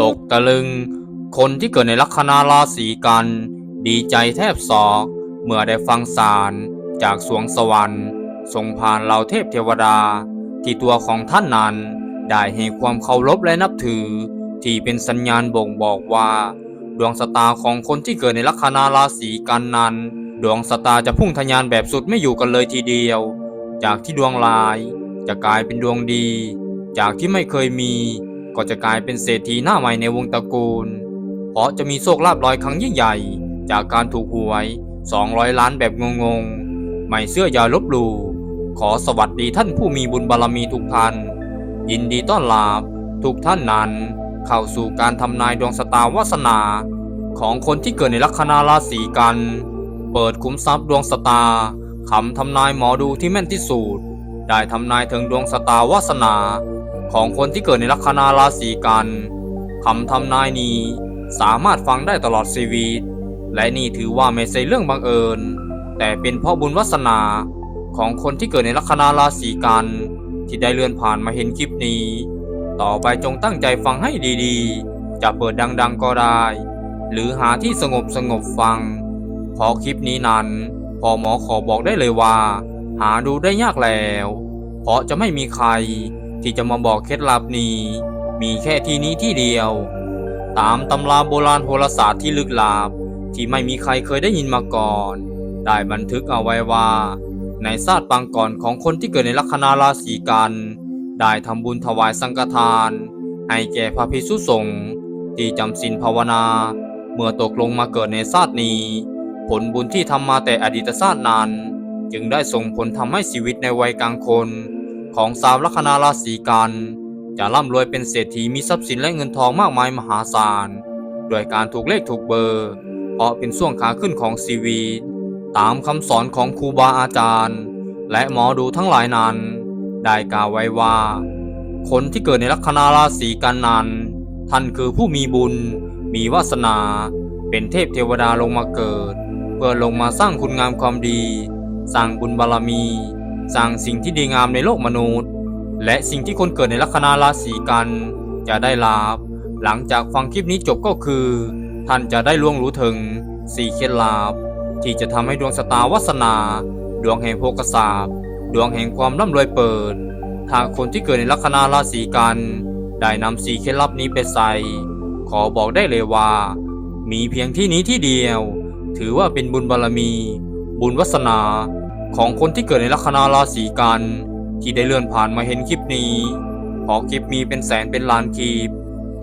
ตกตะลึง คนที่เกิดในลัคนาราศีกัน ดีใจแทบศอก เมื่อได้ฟังสารจากสวงสวรรค์ส่งผ่านเหล่าเทพเทวดา ที่ตัวของท่านนั้น ได้ให้ความเคารพและนับถือ ที่เป็นสัญญาณบ่งบอกว่า ดวงชะตาของคนที่เกิดในลัคนาราศีกันนั้น ดวงชะตาจะพุ่งทะยานแบบสุดไม่อยู่กันเลยทีเดียว จากที่ดวงลายจะกลายเป็นดวงดี จากที่ไม่เคยมี ก็จะกลายเป็นเศรษฐีหน้าใหม่ในวงตระกูล เพราะจะมีโชคลาภลอยครั้งยิ่งใหญ่ จากการถูกหวย 200 ล้านแบบงงๆ ไม่เสื้ออย่าลบหลู่ขอสวัสดีท่านผู้มีบุญบารมีทุกท่าน ยินดีต้อนรับทุกท่านนั้น เข้าสู่การทำนายดวงชะตาวาสนา ของคนที่เกิดในลัคนาราศีกัน เปิดคุ้มทรัพย์ดวงชะตาคำทำนายหมอดูที่แม่นที่สุด ได้ทำนายถึงดวงชะตาวาสนา ของคนที่เกิดในลัคนาราศีกันคำทำนายนี้สามารถฟังได้ตลอดชีวิต และนี่ถือว่าไม่ใช่เรื่องบังเอิญ แต่เป็นเพราะบุญวาสนาของคนที่เกิดในลัคนาราศีกันที่ได้เลื่อนผ่านมาเห็นคลิปนี้ ต่อไปจงตั้งใจฟังให้ดีๆ จะเปิดดังๆก็ได้ หรือหาที่สงบสงบฟังพราะคลิปนี้นั้น พอหมอขอบอกได้เลยว่า หาดูได้ยากแล้ว เพราะจะไม่มีใคร ที่จะมาบอกเคล็ดลับนี้ มีแค่ที่นี้ที่เดียว ตามตำราโบราณโหราศาสตร์ที่ลึกลับ ที่ไม่มีใครเคยได้ยินมาก่อน ได้บันทึกเอาไว้ว่า ในศาสตร์ปางก่อนของคนที่เกิดในลัคนาราศีกัน ได้ทำบุญถวายสังฆทาน ให้แก่พระภิกษุสงฆ์ที่จำศีลภาวนา เมื่อตกลงมาเกิดในชาตินี้ ผลบุญที่ทำมาแต่อดีตชาตินั้น จึงได้ส่งผลทำให้ชีวิตในวัยกลางคน ของสาวลัคนาราศีกัน จะร่ำรวยเป็นเศรษฐีมีทรัพย์สินและเงินทองมากมายมหาศาลด้วยการถูกเลขถูกเบอร์ เพราะเป็นช่วงขาขึ้นของชีวิตตามคำสอนของครูบาอาจารย์ และหมอดูทั้งหลายนั้น ได้กล่าวไว้ว่า คนที่เกิดในลัคนาราศีกันนั้น ท่านคือผู้มีบุญ มีวาสนา เป็นเทพเทวดาลงมาเกิด เพื่อลงมาสร้างคุณงามความดี สร้างบุญบารมี สร้างสิ่งที่ดีงามในโลกมนุษย์ และสิ่งที่คนเกิดในลัคนาราศีกัน จะได้ลาบหลังจากฟังคลิปนี้จบก็คือ ท่านจะได้ล่วงรู้ถึงสี่เคล็ดลับที่จะทำให้ดวงชะตาวาสนา ดวงแห่งโภกทรัพย์ดวงแห่งความร่ำรวยเปิดหากคนที่เกิดในลัคนาราศีกัน ได้นำสี่เคล็ดลับนี้ไปใส่ขอบอกได้เลยว่า มีเพียงที่นี้ที่เดียว ถือว่าเป็นบุญบารมี บุญวาสนา ของคนที่เกิดในลัคนาราศีกัน ที่ได้เลื่อนผ่านมาเห็นคลิปนี้เพอคลิปมีเป็นแสนเป็นล้านคลิป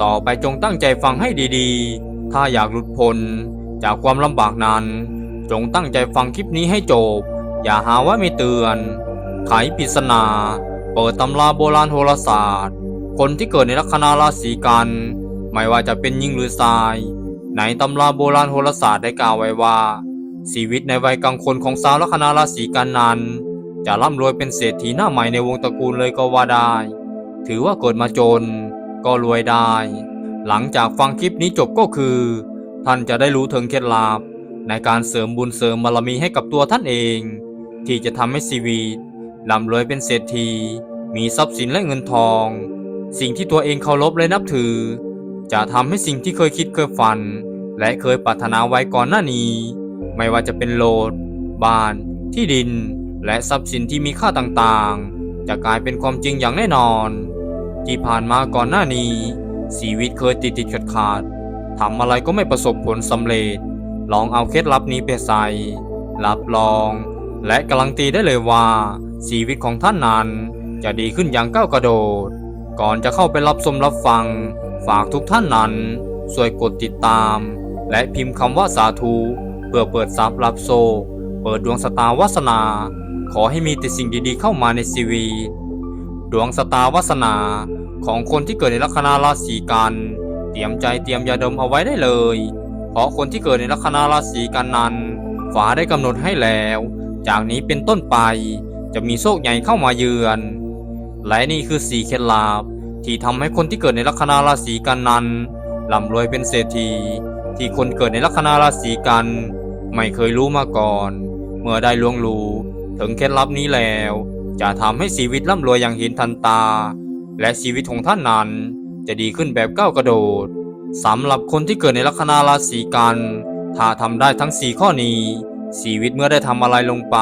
ต่อไปจงตั้งใจฟังให้ดีๆ ถ้าอยากหลุดพ้นจากความลำบากนั้น จงตั้งใจฟังคลิปนี้ให้จบ อย่าหาว่าไม่เตือน ไขปริศนา เปิดตำราโบราณโหราศาสตร์ คนที่เกิดในลัคนาราศีกัน ไม่ว่าจะเป็นหญิงหรือชาย ในตำราโบราณโหราศาสตร์ได้กล่าวไว้ว่า ชีวิตในวัยกลางคนของชาวลัคนาราศีกันนั้นจะร่ำรวยเป็นเศรษฐีหน้าใหม่ในวงตระกูลเลยก็ว่าได้ ถือว่าเกิดมาจน ก็รวยได้ หลังจากฟังคลิปนี้จบก็คือ ท่านจะได้รู้ถึงเคล็ดลับในการเสริมบุญเสริมบารมีให้กับตัวท่านเอง ที่จะทำให้ชีวิตร่ำรวยเป็นเศรษฐี มีทรัพย์สินและเงินทอง สิ่งที่ตัวเองเคารพและนับถือ จะทำให้สิ่งที่เคยคิดเคยฝัน และเคยปรารถนาไว้ก่อนหน้านี้ ไม่ว่าจะเป็นโลด บ้าน ที่ดิน และทรัพย์สินที่มีค่าต่างๆ จะกลายเป็นความจริงอย่างแน่นอน ที่ผ่านมาก่อนหน้านี้ชีวิตเคยติดติดขัดขาดทำอะไรก็ไม่ประสบผลสำเร็จ ลองเอาเคล็ดลับนี้ไปใส่รับรอง และการันตีได้เลยว่าชีวิตของท่านนั้นจะดีขึ้นอย่างก้าวกระโดด ก่อนจะเข้าไปรับชมรับฟัง ฝากทุกท่านนั้นช่วยกดติดตาม และพิมพ์คำว่าสาธุ เพื่อเปิดทรัพย์รับโซ เปิดดวงสตาวาสนา ขอให้มีแต่สิ่งดีๆเข้ามาในชีวิตดวงสตาวาสนาของคนที่เกิดในลัคนาราศีกัน เตรียมใจเตรียมยาดมเอาไว้ได้เลย เพราะคนที่เกิดในลัคนาราศีกันนั้นฟ้าได้กำหนดให้แล้ว จากนี้เป็นต้นไปจะมีโชคใหญ่เข้ามาเยือน และนี่คือสีเคล็ดลับที่ทำให้คนที่เกิดในลัคนาราศีกันนั้นร่ำรวยเป็นเศรษฐี ที่คนเกิดในลัคนาราศีกัน ไม่เคยรู้มาก่อน เมื่อได้ล่วงรู้ถึงเคล็ดลับนี้แล้ว จะทำให้ชีวิตร่ำรวยอย่างเห็นทันตา และชีวิตของท่านนั้น จะดีขึ้นแบบก้าวกระโดดสำหรับคนที่เกิดในลัคนาราศีกัน ถ้าทำได้ทั้ง4ข้อนี้ ชีวิตเมื่อได้ทำอะไรลงไป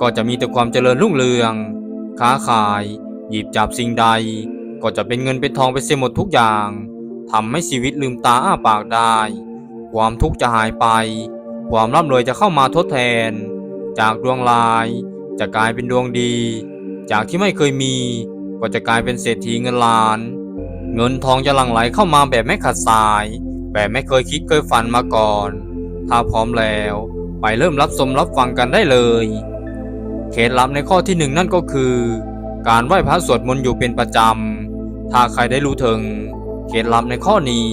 ก็จะมีแต่ความเจริญรุ่งเรือง ค้าขาย หยิบจับสิ่งใด ก็จะเป็นเงินเป็นทองไปเสียหมดทุกอย่างทำให้ชีวิตลืมตาอ้าปากได้ ความทุกข์จะหายไป ความร่ำรวยจะเข้ามาทดแทน จากดวงลายจะกลายเป็นดวงดี จากที่ไม่เคยมี ก็จะกลายเป็นเศรษฐีเงินล้าน เงินทองจะหลั่งไหลเข้ามาแบบไม่ขาดสาย แบบไม่เคยคิดเคยฝันมาก่อน ถ้าพร้อมแล้วไปเริ่มรับชมรับฟังกันได้เลย เคล็ดลับในข้อที่หนึ่งนั่นก็คือ การไหว้พระสวดมนต์อยู่เป็นประจำถ้าใครได้รู้ถึง เคล็ดลับในข้อนี้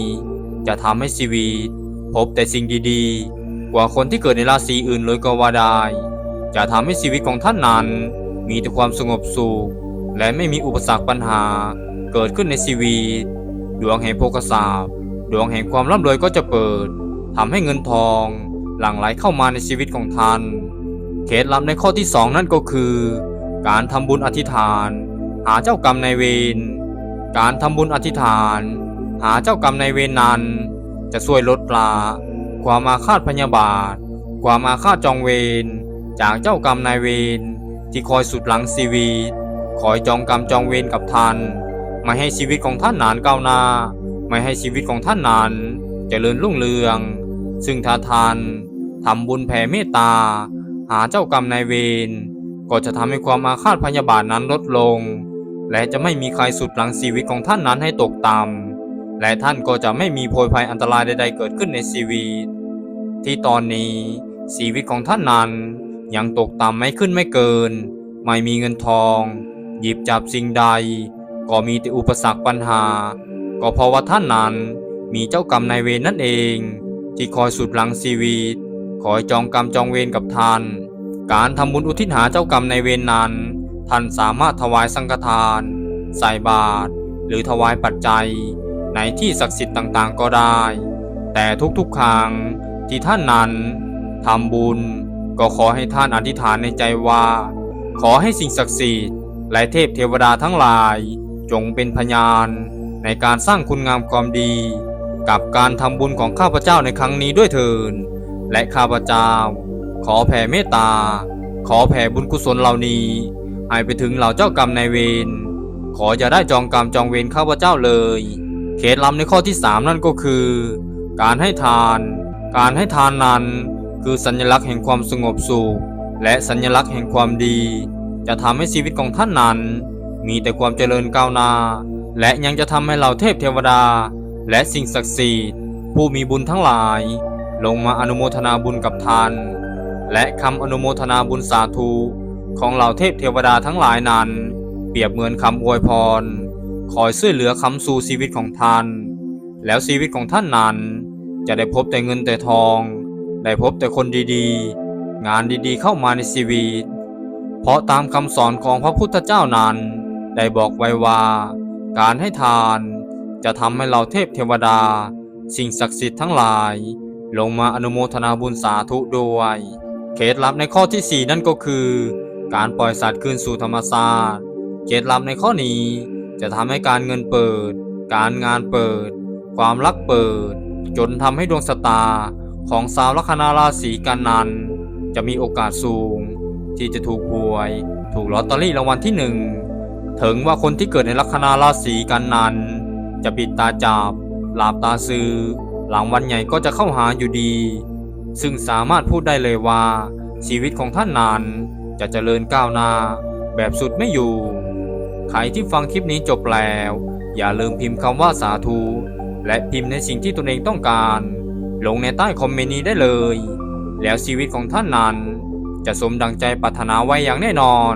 จะทำให้ชีวิต พบแต่สิ่งดีๆ กว่าคนที่เกิดในราศีอื่นเลยก็ว่าได้ จะทำให้ชีวิตของท่านนั้น มีแต่ความสงบสุข และไม่มีอุปสรรคปัญหา เกิดขึ้นในชีวิต ดวงแห่งโภคทรัพย์ดวงแห่งความร่ำรวยก็จะเปิดทำให้เงินทอง หลั่งไหลเข้ามาในชีวิตของท่านเคล็ดลับในข้อที่สองนั่นก็คือ การทำบุญอธิษฐาน หาเจ้ากรรมนายเวรการทำบุญอธิษฐาน หาเจ้ากรรมนายเวรนั้น จะช่วยลดปลาความอาฆาตพยาบาท ความอาฆาตจองเวรจากเจ้ากรรมนายเวรที่คอยสุดหลังชีวิตคอยจองกรรมจองเวรกับท่านไม่ให้ชีวิตของท่านนานก้าวหน้า ไม่ให้ชีวิตของท่านนั้นเจริญรุ่งเรือง ซึ่งถ้าท่านทำบุญแผ่เมตตา หาเจ้ากรรมนายเวรก็จะทำให้ความอาฆาตพยาบาทนั้นลดลง และจะไม่มีใครสุดหลังชีวิตของท่านนั้นให้ตกต่ำ และท่านก็จะไม่มีโพยภัยอันตรายใด ๆ เกิดขึ้นในชีวิต ที่ตอนนี้ชีวิตของท่านนั้นยังตกต่ำไม่ขึ้นไม่เกิน ไม่มีเงินทอง หยิบจับสิ่งใด ก็มีแต่อุปสรรคปัญหา ก็เพราะว่าท่านนั้นมีเจ้ากรรมนายเวรนั่นเอง ที่คอยสุดหลังชีวิตคอยจองกรรมจองเวรกับท่าน การทำบุญอุทิศหาเจ้ากรรมนายเวรนั้น ท่านสามารถถวายสังฆทาน ใส่บาตรหรือถวายปัจจัย ในที่ศักดิ์สิทธิ์ต่างๆก็ได้ แต่ทุกๆครั้งที่ท่านนั้นทำบุญ ก็ขอให้ท่านอธิษฐานในใจว่า ขอให้สิ่งศักดิ์สิทธิ์และเทพเทวดาทั้งหลาย จงเป็นพยานในการสร้างคุณงามความดี กับการทำบุญของข้าพเจ้าในครั้งนี้ด้วยเถิดและข้าพเจ้า ขอแผ่เมตตา ขอแผ่บุญกุศลเหล่านี้ให้ไปถึงเหล่าเจ้ากรรมนายเวรขออย่าได้จองกรรมจองเวรข้าพเจ้าเลย เคล็ดลับในข้อที่ 3 นั่นก็คือ การให้ทาน การให้ทานนั้น คือสัญลักษณ์แห่งความสงบสุข และสัญลักษณ์แห่งความดี จะทำให้ชีวิตของท่านนั้น มีแต่ความเจริญก้าวหน้า และยังจะทำให้เหล่าเทพเทวดา และสิ่งศักดิ์สิทธิ์ผู้มีบุญทั้งหลาย ลงมาอนุโมทนาบุญกับท่าน และคำอนุโมทนาบุญสาธุของเหล่าเทพเทวดาทั้งหลายนั้น เปรียบเหมือนคำอวยพร คอยช่วยเหลือคำสู่ชีวิตของท่าน แล้วชีวิตของท่านนั้น จะได้พบแต่เงินแต่ทอง ได้พบแต่คนดีๆ งานดีๆเข้ามาในชีวิต เพราะตามคำสอนของพระพุทธเจ้านั้น ได้บอกไว้ว่า การให้ทานจะทำให้เราเทพเทวดา สิ่งศักดิ์สิทธิ์ทั้งหลาย ลงมาอนุโมทนาบุญสาธุด้วย เคล็ดลับในข้อที่ 4 นั่นก็คือ การปล่อยสัตว์คืนสู่ธรรมชาติเคล็ดลับในข้อนี้ จะทำให้การเงินเปิด การงานเปิด ความรักเปิด จนทำให้ดวงชะตาของสาวลัคนาราศีกันนั้น จะมีโอกาสสูง ที่จะถูกหวย ถูกลอตเตอรี่รางวัลที่หนึ่งถึงว่าคนที่เกิดในลัคนาราศีกันนั้น จะปิดตาจับหลับตาซื้อ หลังวันใหญ่ก็จะเข้าหาอยู่ดี ซึ่งสามารถพูดได้เลยว่า ชีวิตของท่านนั้นจะเจริญก้าวหน้าแบบสุดไม่อยู่ ใครที่ฟังคลิปนี้จบแล้ว อย่าลืมพิมพ์คำว่าสาธุ และพิมพ์ในสิ่งที่ตนเองต้องการ ลงในใต้คอมเมนต์นี้ได้เลย แล้วชีวิตของท่านนั้น จะสมดังใจปรารถนาไว้อย่างแน่นอน